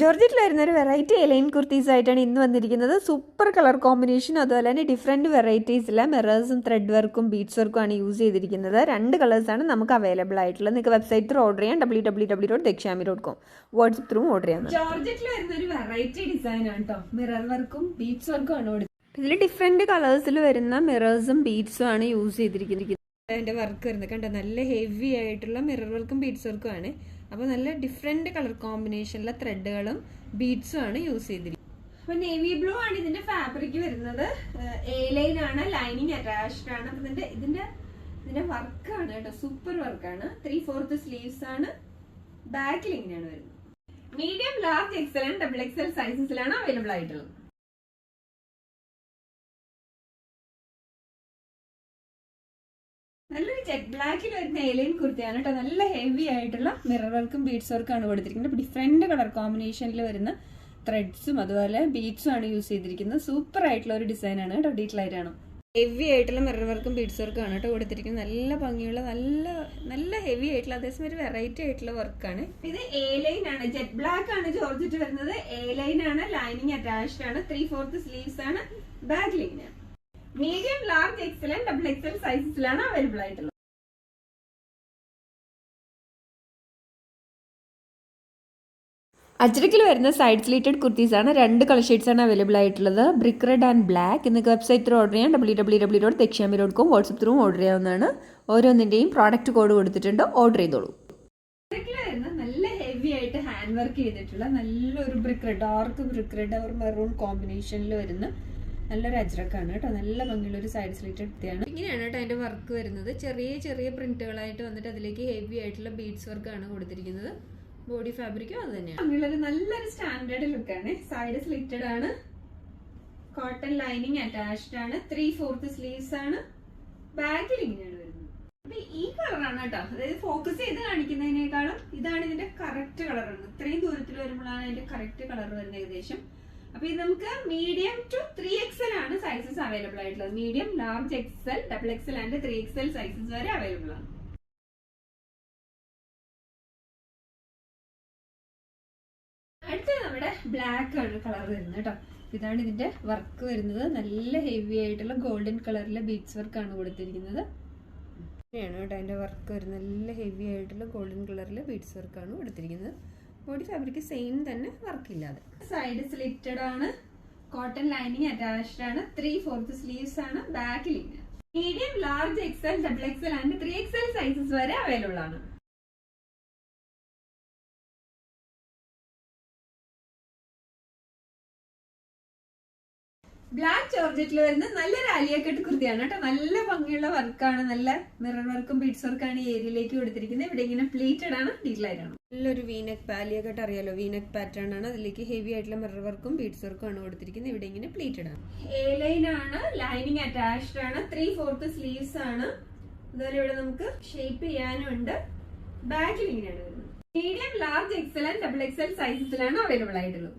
ജോർജറ്റിൽ വരുന്ന ഒരു variety A-line kurtis ആയിട്ടാണ് ഇന്ന് വന്നിരിക്കുന്നത്. സൂപ്പർ കളർ കോമ്പിനേഷൻ അതുപോലെ തന്നെ ഡിഫറെന്റ് വെറൈറ്റീസിലെ മിറേഴ്സും ത്രെഡ് വർക്കും ബീഡ്സ് വർക്കും ആണ് യൂസ് ചെയ്തിരിക്കുന്നത്. രണ്ട് കളേഴ്സാണ് നമുക്ക് അവൈലബിൾ ആയിട്ടുള്ളത്. നിങ്ങൾക്ക് വെബ്സൈറ്റ് ത്രൂ ഓർഡർ ചെയ്യാം. W W W dot Dakshami dot com WhatsApp through order ചെയ്യാം ജോർജറ്റിൽ വരുന്ന ഒരു വെറൈറ്റി ഡിസൈൻ ആണ് കേട്ടോ മിറർ വർക്കും ബീഡ്സ് വർക്കും ആണ് കൊടുക്കുന്നത് ഇതിൽ ഡിഫറെന്റ് കളേഴ്സിൽ വരുന്ന മിറേഴ്സും ബീഡ്സും ആണ് യൂസ് ചെയ്തിരിക്കുന്നത്. അതിന്റെ വർക്ക് വരുന്നത്. കണ്ടോ? നല്ല ഹെവി ആയിട്ടുള്ള മിറർ വർക്കും ബീഡ്സ് വർക്കും ആണ്. അപ്പോൾ നല്ല ഡിഫറെന്റ് കളർ കോമ്പിനേഷനിലെ ത്രെഡുകളും ബീഡ്സും ആണ് യൂസ് ചെയ്തിരിക്കുന്നത്. അപ്പൊ നേവി ബ്ലൂ ആണ് ഇതിന്റെ ഫാബ്രിക് വരുന്നത്. എ ലൈൻ ആണ് ലൈനിങ് അറ്റാച്ച്ഡ് ആണ്. അപ്പൊ ഇതിന്റെ ഇതിന്റെ ഇതിന്റെ വർക്കാണ് കേട്ടോ. സൂപ്പർ വർക്കാണ് ത്രീ ഫോർത്ത് സ്ലീവ്സ് ആണ്. ബാക്കിൽ ഇങ്ങനെയാണ് വരുന്നത്. Medium large XL double XL സൈസസിലാണ് available ആയിട്ടുള്ളത്. നല്ലൊരു ജെറ്റ് ബ്ലാക്കിൽ വരുന്ന ഏലിയൻ കുർത്തിയാണ് കേട്ടോ നല്ല ഹെവി ആയിട്ടുള്ള മിറർ വർക്കും ബീഡ്സ് വർക്കും ആണ് കൊടുത്തിരിക്കുന്നത്. ഡിഫറെന്റ് കളർ കോമ്പിനേഷനിൽ വരുന്ന ത്രെഡ്സും അതുപോലെ ബീഡ്സും ആണ് യൂസ് ചെയ്തിരിക്കുന്നത്. സൂപ്പർ ആയിട്ടുള്ള ഒരു ഡിസൈനാണ് കേട്ടോ ഡീറ്റെയിൽ ആയിട്ടാണ് ഹെവി ആയിട്ടുള്ള മിറർ വർക്കും ബീഡ്സ് വർക്കും ആണ് കേട്ടോ കൊടുത്തിരിക്കുന്നത്. നല്ല ഭംഗിയുള്ള നല്ല നല്ല ഹെവി ആയിട്ടുള്ള അതേസമയം ഒരു വെറൈറ്റി ആയിട്ടുള്ള വർക്കാണ് ഇത് എ ലൈൻ ആണ്. ജെറ്റ് ബ്ലാക്ക് ആണ് ജോർജറ്റ് വരുന്നത്. എ ലൈൻ ആണ്. ലൈനിങ് അറ്റാച്ച്ഡ് ആണ്. ത്രീ ഫോർത്ത് സ്ലീവ്സ് ആണ്. ബാക്ക് ലൈൻ ആണ് medium large XL double XL സൈസസിലാണ് available ആയിട്ടുള്ളത്. അജ്രക്കിൽ വരുന്ന സൈഡ് സ്ലീറ്റഡ് കുർത്തീസ് ആണ്. രണ്ട് കളർ ഷെയ്ഡ്സ് ആണ് അവൈലബിൾ ആയിട്ടുള്ളത്. ബ്രിക്ക് റെഡ് ആൻഡ് ബ്ലാക്ക് നിങ്ങൾക്ക് വെബ്സൈറ്റ് ത്രൂ ഓർഡർ ചെയ്യാം. W W W dot Dakshami dot com WhatsApp through order ചെയ്യാവുന്നതാണ്. ഓരോന്നിന്റെയും പ്രോഡക്റ്റ് കോഡ് കൊടുത്തിട്ടുണ്ട്. ഓർഡർ ചെയ്തോളൂ. നല്ല ഹെവി ആയിട്ട് ഹാൻഡ് വർക്ക് ചെയ്തിട്ടുള്ള നല്ലൊരു brick red dark brick red ഒരു മെറൂൺ കോമ്പിനേഷനിൽ വരുന്ന നല്ലൊരു അജ്രക്കാണ് കേട്ടോ. നല്ല ഭംഗിയുള്ള ഒരു സൈഡ് സ്ലിറ്റ് എടുത്തതാണ് ഇങ്ങനെയാണ് കേട്ടോ അതിന്റെ വർക്ക് വരുന്നത്. ചെറിയ ചെറിയ പ്രിന്റുകളായിട്ട് വന്നിട്ട് അതിലേക്ക് ഹെവി ആയിട്ടുള്ള ബീഡ്സ് വർക്കാണ് കൊടുത്തിരിക്കുന്നത്. ബോഡി ഫാബ്രിക്കും അത് തന്നെയാണ്. അങ്ങനെയുള്ള നല്ലൊരു സ്റ്റാൻഡേർഡ് ലുക്കാണ് സൈഡ് സ്ലിറ്റഡ് ആണ്. കോട്ടൺ ലൈനിങ് അറ്റാച്ച്ഡ് ആണ്. ത്രീ ഫോർത്ത് സ്ലീവ്സ് ആണ് ബാക്കിൽ ഇങ്ങനെയാണ് വരുന്നത്. അപ്പൊ ഈ കളറാണ് കേട്ടോ. അതായത് ഫോക്കസ് ചെയ്ത് കാണിക്കുന്നതിനേക്കാളും ഇതാണ് ഇതിന്റെ കറക്റ്റ് കളർ വരുന്നത് ഇത്രയും ദൂരത്തിൽ വരുമ്പോഴാണ് അതിന്റെ കറക്റ്റ് കളർ വരുന്നത് ഏകദേശം. അപ്പൊ ഇത് നമുക്ക് മീഡിയം ടു ത്രീ എക്സൽ ആണ് സൈസസ് അവൈലബിൾ ആയിട്ടുള്ളത്. Medium large XL double XL and three XL sizes വരെ അവൈലബിൾ ആണ്. അടുത്തത് നമ്മുടെ ബ്ലാക്ക് ആണ് കളർ വരുന്നത് കേട്ടോ. ഇതാണ് ഇതിന്റെ വർക്ക് വരുന്നത്. നല്ല ഹെവി ആയിട്ടുള്ള ഗോൾഡൻ കളറിലെ ബീഡ്സ് വർക്ക് ആണ് കൊടുത്തിരിക്കുന്നത്. ഇങ്ങനെയാണ് കേട്ടോ അതിന്റെ വർക്ക് വരുന്നത്. നല്ല ഹെവി ആയിട്ടുള്ള ഗോൾഡൻ കളറിലെ ബീഡ്സ് വർക്കാണ് കൊടുത്തിരിക്കുന്നത്. ബോഡി ഫാബ്രിക് സെയിം തന്നെ വർക്കില്ലാതെ. സൈഡ് സ്ലിറ്റഡ് ആണ്. കോട്ടൺ ലൈനിങ് അറ്റാച്ച്ഡ് ആണ്. ത്രീ ഫോർത്ത് സ്ലീവ്സ് ആണ്. ബാക്കിൽ medium large XL double XL and three XL sizes വരെ അവൈലബിൾ ആണ്. ബ്ലാക്ക് ജോർജറ്റിൽ വരുന്ന നല്ലൊരു റാലിയക്കെട്ട് കുർത്തിയാണ് കേട്ടോ. നല്ല ഭംഗിയുള്ള വർക്കാണ്. നല്ല മിറർ വർക്കും ബീഡ്സ് വർക്കാണ് ഈ ഏരിയയിലേക്ക് കൊടുത്തിരിക്കുന്നത്. ഇവിടെ ഇങ്ങനെ പ്ലീറ്റഡ് ആണ് ഡീറ്റെയിൽ ആണ്. നല്ലൊരു വീനക് പാലിയൊക്കെ അറിയാലോ? വീനക് പാറ്റേൺ ആണ്. അതിലേക്ക് ഹെവി ആയിട്ടുള്ള മിറർ വർക്കും ബീഡ്സ് വർക്കും ആണ് കൊടുത്തിരിക്കുന്നത്. ഇവിടെ ഇങ്ങനെ പ്ലീറ്റഡ് ആണ്. എ ലൈൻ ആണ് ലൈനിങ് അറ്റാച്ച്ഡ് ആണ്. ത്രീ ഫോർത്ത് സ്ലീവ്സ് ആണ്. അതുപോലെ ഇവിടെ നമുക്ക് ഷേപ്പ് ചെയ്യാനും ഉണ്ട്. ബാക്കിൽ ഇങ്ങനെയാണ് വരുന്നത്. Medium large XL and double XL സൈസിലാണ് അവൈലബിൾ ആയിട്ടുള്ളത്.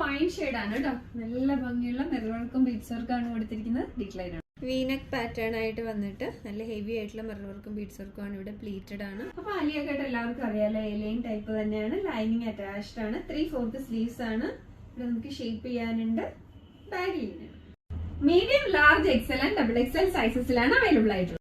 വൈൻ ഷെയ്ഡ് ആണ് കേട്ടോ നല്ല ഭംഗിയുള്ള മിറർ വർക്കും ബീഡ്സ് വർക്കാണ് കൊടുത്തിരിക്കുന്നത്. ഡിക്ലൈൻ ആണ്. വീനക് പാറ്റേൺ ആയിട്ട് വന്നിട്ട് നല്ല ഹെവി ആയിട്ടുള്ള മെറുവർക്കും ബീഡ്സ് വർക്കും ആണ് ഇവിടെ പ്ലീറ്റഡ് ആണ്. അപ്പൊ അലിയൊക്കെ എല്ലാവർക്കും അറിയാലോ എലൈൻ ടൈപ്പ് തന്നെയാണ്. ലൈനിങ് അറ്റാച്ച്ഡ് ആണ്. ത്രീ ഫോർത്ത് സ്ലീവ്സ് ആണ്. ഇവിടെ നമുക്ക് ഷേപ്പ് ചെയ്യാനുണ്ട്. ബാഗിൽ medium large XL and double XL സൈസസിലാണ് available ആയിട്ടുള്ളത്.